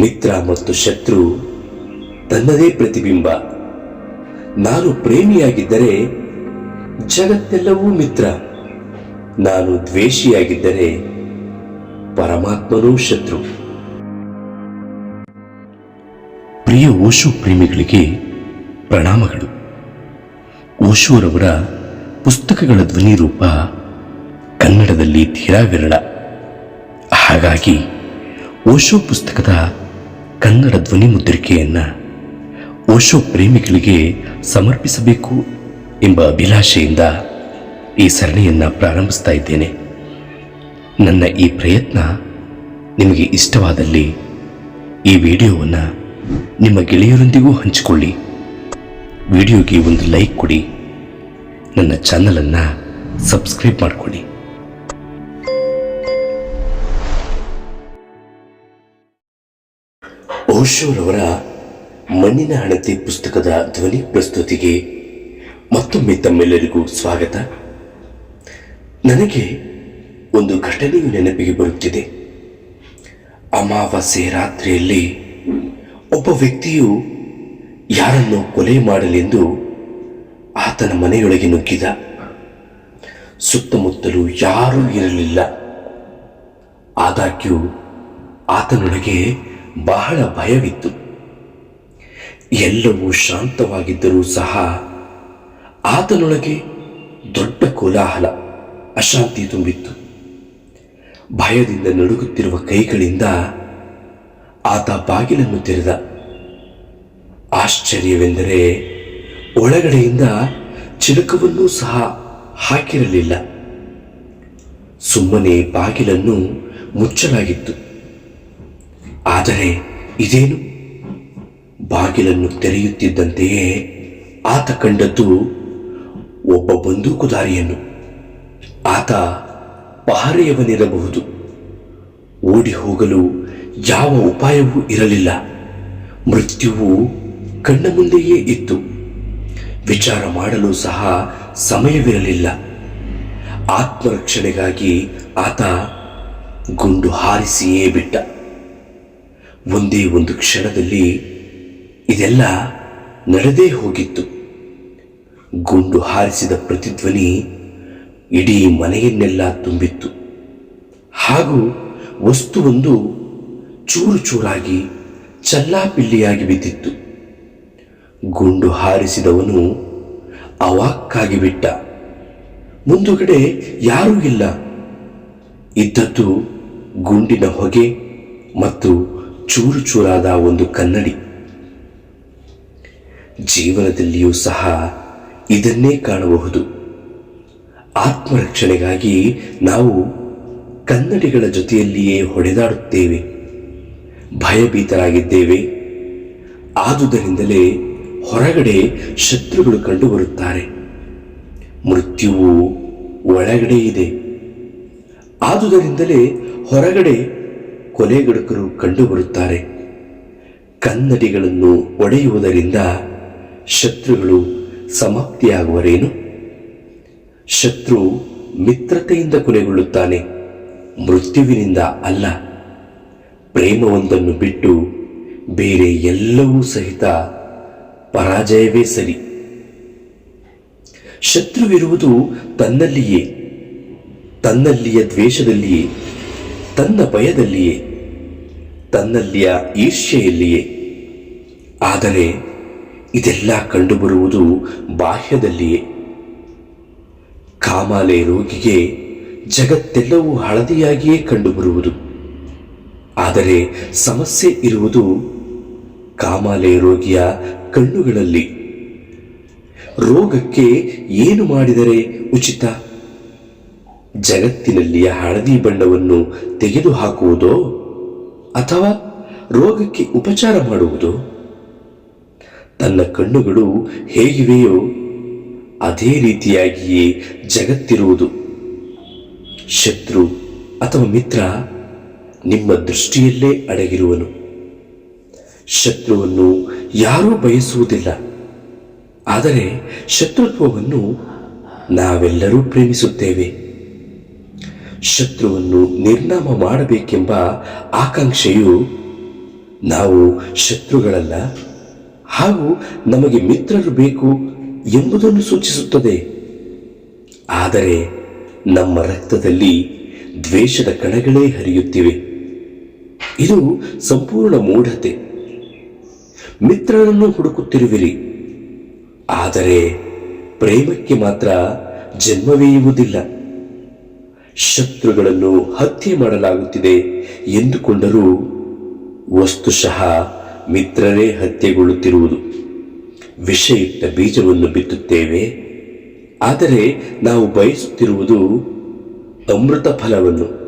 ಮಿತ್ರ ಮತ್ತು ಶತ್ರು ತನ್ನದೇ ಪ್ರತಿಬಿಂಬ. ನಾನು ಪ್ರೇಮಿಯಾಗಿದ್ದರೆ ಜಗತ್ತೆಲ್ಲವೂ ಮಿತ್ರ. ನಾನು ದ್ವೇಷಿಯಾಗಿದ್ದರೆ ಪರಮಾತ್ಮನೂ ಶತ್ರು. ಪ್ರಿಯ ಓಶೋ ಪ್ರೇಮಿಗಳಿಗೆ ಪ್ರಣಾಮಗಳು. ಓಶೋರವರ ಪುಸ್ತಕಗಳ ಧ್ವನಿ ರೂಪ ಕನ್ನಡದಲ್ಲಿ ತೀರಾ ವಿರಳ ಹಾಗಾಗಿ ಓಶೋ ಪುಸ್ತಕದ ಕನ್ನಡ ಧ್ವನಿ ಮುದ್ರಿಕೆಯನ್ನು ಓಶೋ ಪ್ರೇಮಿಗಳಿಗೆ ಸಮರ್ಪಿಸಬೇಕು ಎಂಬ ಅಭಿಲಾಷೆಯಿಂದ ಈ ಸರಣಿಯನ್ನು ಪ್ರಾರಂಭಿಸ್ತಾ ಇದ್ದೇನೆ. ನನ್ನ ಈ ಪ್ರಯತ್ನ ನಿಮಗೆ ಇಷ್ಟವಾದಲ್ಲಿ ಈ ವಿಡಿಯೋವನ್ನು ನಿಮ್ಮ ಗೆಳೆಯರೊಂದಿಗೂ ಹಂಚಿಕೊಳ್ಳಿ. ವಿಡಿಯೋಗೆ ಒಂದು ಲೈಕ್ ಕೊಡಿ. ನನ್ನ ಚಾನಲನ್ನು ಸಬ್ಸ್ಕ್ರೈಬ್ ಮಾಡಿಕೊಳ್ಳಿ. ಓಶೋರವರ ಮಣ್ಣಿನ ಹಣತೆ ಪುಸ್ತಕದ ಧ್ವನಿ ಪ್ರಸ್ತುತಿಗೆ ಮತ್ತೊಮ್ಮೆ ತಮ್ಮೆಲ್ಲರಿಗೂ ಸ್ವಾಗತ. ನನಗೆ ಒಂದು ಘಟನೆಯು ನೆನಪಿಗೆ ಬರುತ್ತಿದೆ. ಅಮಾವಾಸ್ಯೆ ರಾತ್ರಿಯಲ್ಲಿ ಒಬ್ಬ ವ್ಯಕ್ತಿಯು ಯಾರನ್ನು ಕೊಲೆ ಮಾಡಲೆಂದು ಆತನ ಮನೆಯೊಳಗೆ ನುಗ್ಗಿದ. ಸುತ್ತಮುತ್ತಲೂ ಯಾರೂ ಇರಲಿಲ್ಲ. ಆದಾಗ್ಯೂ ಆತನೊಳಗೆ ಬಹಳ ಭಯವಿತ್ತು. ಎಲ್ಲವೂ ಶಾಂತವಾಗಿದ್ದರೂ ಸಹ ಆತನೊಳಗೆ ದೊಡ್ಡ ಕೋಲಾಹಲ, ಅಶಾಂತಿ ತುಂಬಿತ್ತು. ಭಯದಿಂದ ನಡುಗುತ್ತಿರುವ ಕೈಗಳಿಂದ ಆತ ಬಾಗಿಲನ್ನು ತೆರೆದ. ಆಶ್ಚರ್ಯವೆಂದರೆ ಒಳಗಡೆಯಿಂದ ಚಿಲುಕವನ್ನೂ ಸಹ ಹಾಕಿರಲಿಲ್ಲ. ಸುಮ್ಮನೆ ಬಾಗಿಲನ್ನು ಮುಚ್ಚಲಾಗಿತ್ತು. ಆದರೆ ಇದೇನು? ಬಾಗಿಲನ್ನು ತೆರೆಯುತ್ತಿದ್ದಂತೆಯೇ ಆತ ಕಂಡದ್ದು ಒಬ್ಬ ಬಂದೂಕುದಾರಿಯನ್ನು ಆತ ಪಹರೆಯವನಿರಬಹುದು. ಓಡಿ ಹೋಗಲು ಯಾವ ಉಪಾಯವೂ ಇರಲಿಲ್ಲ. ಮೃತ್ಯುವು ಕಣ್ಣ ಮುಂದೆಯೇ ಇತ್ತು. ವಿಚಾರ ಮಾಡಲು ಸಹ ಸಮಯವಿರಲಿಲ್ಲ. ಆತ್ಮರಕ್ಷಣೆಗಾಗಿ ಆತ ಗುಂಡು ಹಾರಿಸಿಯೇ ಬಿಟ್ಟ. ಒಂದೇ ಒಂದು ಕ್ಷಣದಲ್ಲಿ ಇದೆಲ್ಲ ನಡೆದೇ ಹೋಗಿತ್ತು. ಗುಂಡು ಹಾರಿಸಿದ ಪ್ರತಿಧ್ವನಿ ಇಡೀ ಮನೆಯನ್ನೆಲ್ಲ ತುಂಬಿತ್ತು. ಹಾಗೂ ವಸ್ತುವೊಂದು ಚೂರು ಚೂರಾಗಿ ಚಲ್ಲಾಪಿಲ್ಲಿಯಾಗಿ ಬಿದ್ದಿತ್ತು. ಗುಂಡು ಹಾರಿಸಿದವನು ಅವಾಕ್ಕಾಗಿ ಬಿಟ್ಟ. ಮುಂದುಗಡೆ ಯಾರೂ ಇಲ್ಲ. ಇದ್ದದ್ದು ಗುಂಡಿನ ಹೊಗೆ ಮತ್ತು ಚೂರು ಚೂರಾದ ಒಂದು ಕನ್ನಡಿ. ಜೀವನದಲ್ಲಿಯೂ ಸಹ ಇದನ್ನೇ ಕಾಣಬಹುದು. ಆತ್ಮರಕ್ಷಣೆಗಾಗಿ ನಾವು ಕನ್ನಡಿಗಳ ಜೊತೆಯಲ್ಲಿಯೇ ಹೊಡೆದಾಡುತ್ತೇವೆ. ಭಯಭೀತರಾಗಿದ್ದೇವೆ. ಆದುದರಿಂದಲೇ ಹೊರಗಡೆ ಶತ್ರುಗಳು ಕಂಡುಬರುತ್ತಾರೆ. ಮೃತ್ಯುವು ಒಳಗಡೆ ಇದೆ. ಆದುದರಿಂದಲೇ ಹೊರಗಡೆ ಕೊಲೆಗಡುಕರು ಕಂಡುಬರುತ್ತಾರೆ. ಕನ್ನಡಿಗಳನ್ನು ಒಡೆಯುವುದರಿಂದ ಶತ್ರುಗಳು ಸಮಾಪ್ತಿಯಾಗುವರೇನು? ಶತ್ರು ಮಿತ್ರತೆಯಿಂದ ಕೊನೆಗೊಳ್ಳುತ್ತಾನೆ ಮೃತ್ಯುವಿನಿಂದ ಅಲ್ಲ. ಪ್ರೇಮವೊಂದನ್ನು ಬಿಟ್ಟು ಬೇರೆ ಎಲ್ಲವೂ ಸಹಿತ ಪರಾಜಯವೇ ಸರಿ. ಶತ್ರುವಿರುವುದು ತನ್ನಲ್ಲಿಯೇ, ತನ್ನಲ್ಲಿಯ ದ್ವೇಷದಲ್ಲಿಯೇ ತನ್ನ ಭಯದಲ್ಲಿಯೇ, ತನ್ನಲ್ಲಿಯ ಈರ್ಷ್ಯೆಯಲ್ಲಿಯೇ. ಆದರೆ ಇದೆಲ್ಲ ಕಂಡುಬರುವುದು ಬಾಹ್ಯದಲ್ಲಿಯೇ. ಕಾಮಾಲೆ ರೋಗಿಗೆ ಜಗತ್ತೆಲ್ಲವೂ ಹಳದಿಯಾಗಿಯೇ ಕಂಡುಬರುವುದು. ಆದರೆ ಸಮಸ್ಯೆ ಇರುವುದು ಕಾಮಾಲೆ ರೋಗಿಯ ಕಣ್ಣುಗಳಲ್ಲಿ. ರೋಗಕ್ಕೆ ಏನು ಮಾಡಿದರೆ ಉಚಿತ? ಜಗತ್ತಿನಲ್ಲಿಯ ಹಳದಿ ಬಣ್ಣವನ್ನು ತೆಗೆದುಹಾಕುವುದೋ ಅಥವಾ ರೋಗಕ್ಕೆ ಉಪಚಾರ ಮಾಡುವುದೋ? ತನ್ನ ಕಣ್ಣುಗಳು ಹೇಗಿವೆಯೋ ಅದೇ ರೀತಿಯಾಗಿಯೇ ಜಗತ್ತಿರುವುದು. ಶತ್ರು ಅಥವಾ ಮಿತ್ರ ನಿಮ್ಮ ದೃಷ್ಟಿಯಲ್ಲೇ ಅಡಗಿರುವನು. ಶತ್ರುವನ್ನು ಯಾರೂ ಬಯಸುವುದಿಲ್ಲ. ಆದರೆ ಶತ್ರುತ್ವವನ್ನು ನಾವೆಲ್ಲರೂ ಪ್ರೇಮಿಸುತ್ತೇವೆ. ಶತ್ರುವನ್ನು ನಿರ್ನಾಮ ಮಾಡಬೇಕೆಂಬ ಆಕಾಂಕ್ಷೆಯು ನಾವು ಶತ್ರುಗಳಲ್ಲ, ಹಾಗೂ ನಮಗೆ ಮಿತ್ರರು ಬೇಕು ಎಂಬುದನ್ನು ಸೂಚಿಸುತ್ತದೆ. ಆದರೆ ನಮ್ಮ ರಕ್ತದಲ್ಲಿ ದ್ವೇಷದ ಕಣಗಳೇ ಹರಿಯುತ್ತಿವೆ. ಇದು ಸಂಪೂರ್ಣ ಮೂಢತೆ. ಮಿತ್ರರನ್ನು ಹುಡುಕುತ್ತಿರುವಿರಿ. ಆದರೆ ಪ್ರೇಮಕ್ಕೆ ಮಾತ್ರ ಜನ್ಮವೇಯುವುದಿಲ್ಲ ಶತ್ರುಗಳನ್ನು ಹತ್ಯೆ ಮಾಡಲಾಗುತ್ತಿದೆ ಎಂದುಕೊಂಡರೂ ವಸ್ತುಶಃ ಮಿತ್ರರೇ ಹತ್ಯೆಗೊಳ್ಳುತ್ತಿರುವುದು. ವಿಷಯುಕ್ತ ಬೀಜವನ್ನು ಬಿತ್ತುತ್ತೇವೆ. ಆದರೆ ನಾವು ಬಯಸುತ್ತಿರುವುದು ಅಮೃತ ಫಲವನ್ನು.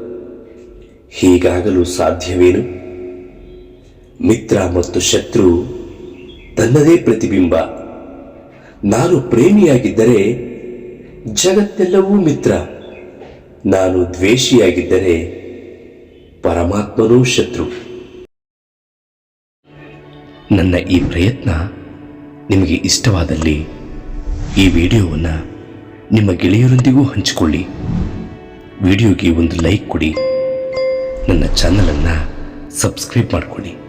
ಹೀಗಾಗಲು ಸಾಧ್ಯವೇನು? ಮಿತ್ರ ಮತ್ತು ಶತ್ರು ತನ್ನದೇ ಪ್ರತಿಬಿಂಬ. ನಾನು ಪ್ರೇಮಿಯಾಗಿದ್ದರೆ ಜಗತ್ತೆಲ್ಲವೂ ಮಿತ್ರ. ನಾನು ದ್ವೇಷಿಯಾಗಿದ್ದರೆ ಪರಮಾತ್ಮನೂ ಶತ್ರು. ನನ್ನ ಈ ಪ್ರಯತ್ನ ನಿಮಗೆ ಇಷ್ಟವಾದಲ್ಲಿ ಈ ವಿಡಿಯೋವನ್ನು ನಿಮ್ಮ ಗೆಳೆಯರೊಂದಿಗೂ ಹಂಚಿಕೊಳ್ಳಿ. ವಿಡಿಯೋಗೆ ಒಂದು ಲೈಕ್ ಕೊಡಿ. ನನ್ನ ಚಾನಲನ್ನು ಸಬ್ಸ್ಕ್ರೈಬ್ ಮಾಡಿಕೊಳ್ಳಿ.